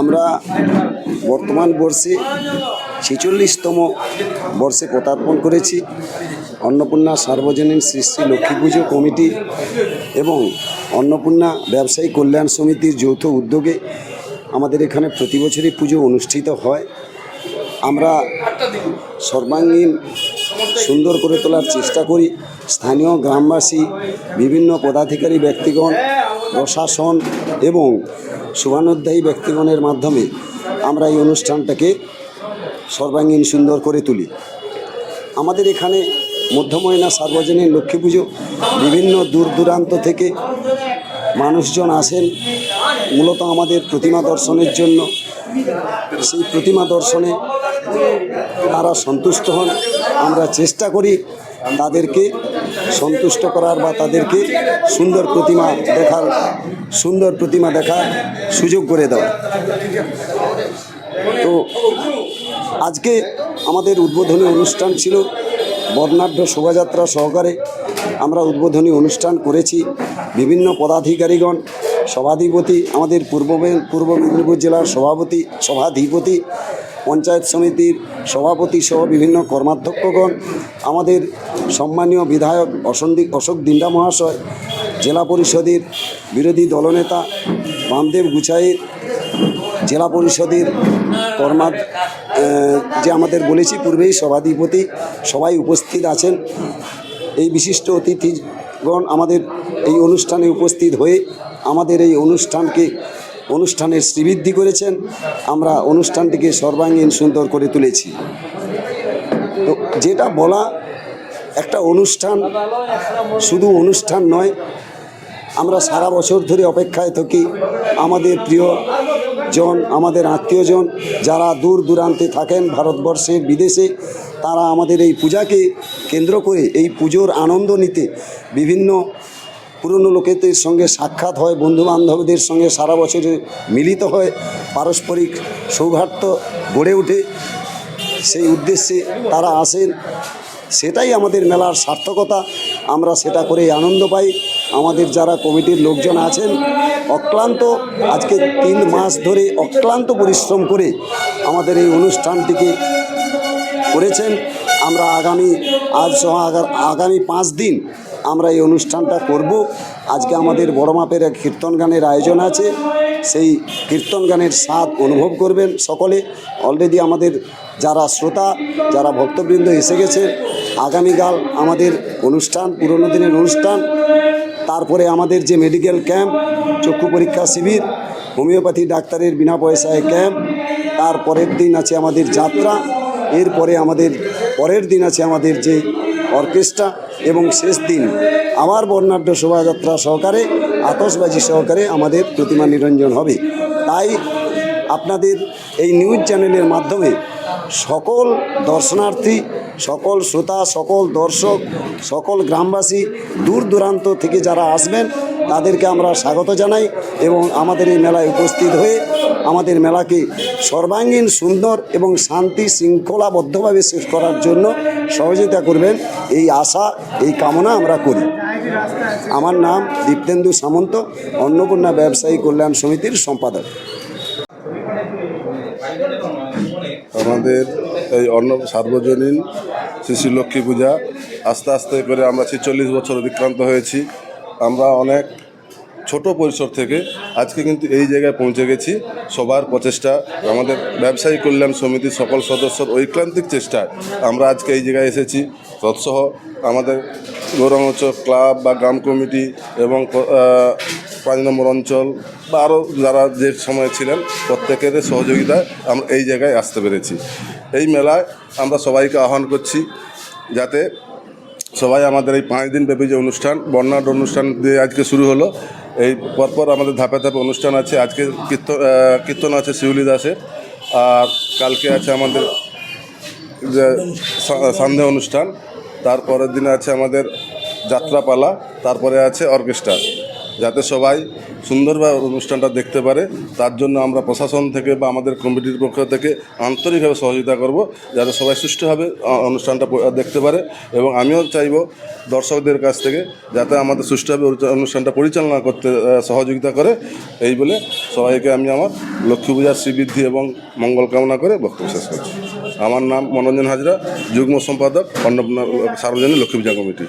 আমরা বর্তমান বর্ষে ছেচল্লিশতম বর্ষে পদার্পণ করেছি। অন্নপূর্ণা সার্বজনীন শ্রী লক্ষ্মী পুজো কমিটি এবং অন্নপূর্ণা ব্যবসায়ী কল্যাণ সমিতির যৌথ উদ্যোগে আমাদের এখানে প্রতি বছরই পুজো অনুষ্ঠিত হয়। আমরা সর্বাঙ্গীন সুন্দর করে তোলার চেষ্টা করি। স্থানীয় গ্রামবাসী, বিভিন্ন পদাধিকারী, ব্যক্তিগণ প্রশাসন এবং শুভানুধ্যায়ী ব্যক্তিগণের মাধ্যমে আমরা এই অনুষ্ঠানটাকে সর্বাঙ্গীন সুন্দর করে তুলি। আমাদের এখানে মধ্যময়না সার্বজনীন লক্ষ্মী পুজো, বিভিন্ন দূর দূরান্ত থেকে মানুষজন আসেন। মূলত আমাদের প্রতিমা দর্শনের জন্য। সেই প্রতিমা দর্শনে তারা সন্তুষ্ট হন। আমরা চেষ্টা করি তাদেরকে সন্তুষ্ট করার বা তাদেরকে সুন্দর প্রতিমা দেখার, সুন্দর প্রতিমা দেখার সুযোগ করে দেওয়া। তো আজকে আমাদের উদ্বোধনী অনুষ্ঠান ছিল বর্ণাঢ্য শোভাযাত্রা সহকারে। আমরা উদ্বোধনী অনুষ্ঠান করেছি। বিভিন্ন পদাধিকারীগণ, সভাধিপতি, আমাদের পূর্ব পূর্ব মেদিনীপুর জেলার সভাপতি, সভাধিপতি পঞ্চায়েত সমিতির সভাপতি সহ বিভিন্ন কর্মাধ্যক্ষগণ, আমাদের সম্মানীয় বিধায়ক অসন্দি, অশোক দিন্ডা মহাশয়, জেলা পরিষদের বিরোধী দলনেতা বামদেব গুছাইয়ের, জেলা পরিষদের কর্মা যে আমাদের বলেছি পূর্বেই সভাধিপতি সবাই উপস্থিত আছেন। এই বিশিষ্ট অতিথিগণ আমাদের এই অনুষ্ঠানে উপস্থিত হয়ে আমাদের এই অনুষ্ঠানকে অনুষ্ঠানের শ্রীবৃদ্ধি করেছেন। আমরা অনুষ্ঠানটিকে সর্বাঙ্গীন সুন্দর করে তুলেছি। তো যেটা বলা একটা অনুষ্ঠান, শুধু অনুষ্ঠান নয়, আমরা সারা বছর ধরে অপেক্ষায় থাকি। আমাদের প্রিয় জন, আমাদের আত্মীয়জন যারা দূর দূরান্তে থাকেন ভারতবর্ষের বিদেশে, তারা আমাদের এই পূজাকে কেন্দ্র করে, এই পুজোর আনন্দ নিতে বিভিন্ন পুরনো লোকেদের সঙ্গে সাক্ষাৎ হয় বন্ধু বান্ধবদের সঙ্গে সারা বছরে মিলিত হয়, পারস্পরিক সৌহার্দ্য গড়ে ওঠে। সেই উদ্দেশ্যে তারা আসেন। সেটাই আমাদের মেলার সার্থকতা। আমরা সেটা করে আনন্দ পাই। আমাদের যারা কমিটির লোকজন আছেন, অক্লান্ত, আজকে তিন মাস ধরে অক্লান্ত পরিশ্রম করে আমাদের এই অনুষ্ঠানটিকে করেছেন। আমরা আগামী, আজ সহ আগা- আগামী পাঁচ দিন আমরা এই অনুষ্ঠানটা করব। আজকে আমাদের বড় মাপের এক কীর্তন গানের আয়োজন আছে। সেই কীর্তন গানের স্বাদ অনুভব করবেন সকলে। অলরেডি আমাদের যারা শ্রোতা, যারা ভক্তবৃন্দ এসে গেছে, আগামীকাল আমাদের অনুষ্ঠান, পুরনো দিনের অনুষ্ঠান। তারপরে আমাদের যে মেডিকেল ক্যাম্প চক্ষু পরীক্ষা শিবির, হোমিওপ্যাথি ডাক্তারের বিনা পয়সায় ক্যাম্প তার পরের দিন আছে আমাদের যাত্রা। এরপরে আমাদের পরের দিন আছে আমাদের যে অর্কেস্ট্রা এবং শেষ দিন আবার বর্ণাঢ্য শোভাযাত্রা সহকারে আতসবাজি সহকারে আমাদের প্রতিমা নিরঞ্জন হবে। তাই আপনাদের এই নিউজ চ্যানেলের মাধ্যমে সকল দর্শনার্থী, সকল শ্রোতা, সকল দর্শক, সকল গ্রামবাসী দূর দূরান্ত থেকে যারা আসবেন, তাদেরকে আমরা স্বাগত জানাই এবং আমাদের এই মেলায় উপস্থিত হয়ে আমাদের মেলাকে সর্বাঙ্গীন, সুন্দর এবং শান্তি শৃঙ্খলাবদ্ধভাবে শেষ করার জন্য সহযোগিতা করবেন, এই আশা, এই কামনা আমরা করি। আমার নাম দীপ্তেন্দু সামন্ত, অন্নপূর্ণা ব্যবসায়ী কল্যাণ সমিতির সম্পাদক। আমাদের এই অন্ন সার্বজনীন শিশু লক্ষ্মী পূজা, আস্তে আস্তে করে আমরা ছেচল্লিশ বছর অতিক্রান্ত হয়েছি। আমরা অনেক ছোট পরিসর থেকে আজকে কিন্তু এই জায়গায় পৌঁছে গেছি। সবার প্রচেষ্টা, আমাদের ব্যবসায়ী কল্যাণ সমিতির সকল সদস্যর ঐক্রান্তিক চেষ্টায় আমরা আজকে এই জায়গায় এসেছি। তৎসহ আমাদের গৌরঙ্গচ ক্লাব বা গ্রাম কমিটি এবং পাঁচ নম্বর অঞ্চল বা আরও যারা যে সময় ছিলেন, প্রত্যেকের সহযোগিতায় আমরা এই জায়গায় আসতে পেরেছি। এই মেলায় আমরা সবাইকে আহ্বান করছি যাতে সবাই আমাদের এই পাঁচ দিন ব্যাপী যে অনুষ্ঠান, বর্ণাঢ্য অনুষ্ঠান দিয়ে আজকে শুরু হলো এই পরপর আমাদের ধাপে ধাপে অনুষ্ঠান আছে। আজকে কীর্তন কীর্তন আছে শিউলি দাসের। আর কালকে আছে আমাদের যে সন্ধে অনুষ্ঠান। তারপরের দিনে আছে আমাদের যাত্রাপালা। তারপরে আছে অর্কেস্ট্রা। যাতে সবাই সুন্দরভাবে অনুষ্ঠানটা দেখতে পারে। তার জন্য আমরা প্রশাসন থেকে বা আমাদের কমিটির পক্ষ থেকে আন্তরিকভাবে সহযোগিতা করব, যাতে সবাই সুষ্ঠুভাবে অনুষ্ঠানটা দেখতে পারে এবং আমিও চাইব দর্শকদের কাছ থেকে যাতে আমাদের সুষ্ঠুভাবে অনুষ্ঠানটা পরিচালনা করতে সহযোগিতা করে। এই বলে সবাইকে আমি আমার লক্ষ্মী পূজার শ্রীবৃদ্ধি এবং মঙ্গল কামনা করে বক্তব্য শেষ করছি। আমার নাম মনোরঞ্জন হাজরা, যুগ্ম সম্পাদক অন্নপূর্ণা, সার্বজনীন লক্ষ্মী পূজা কমিটি।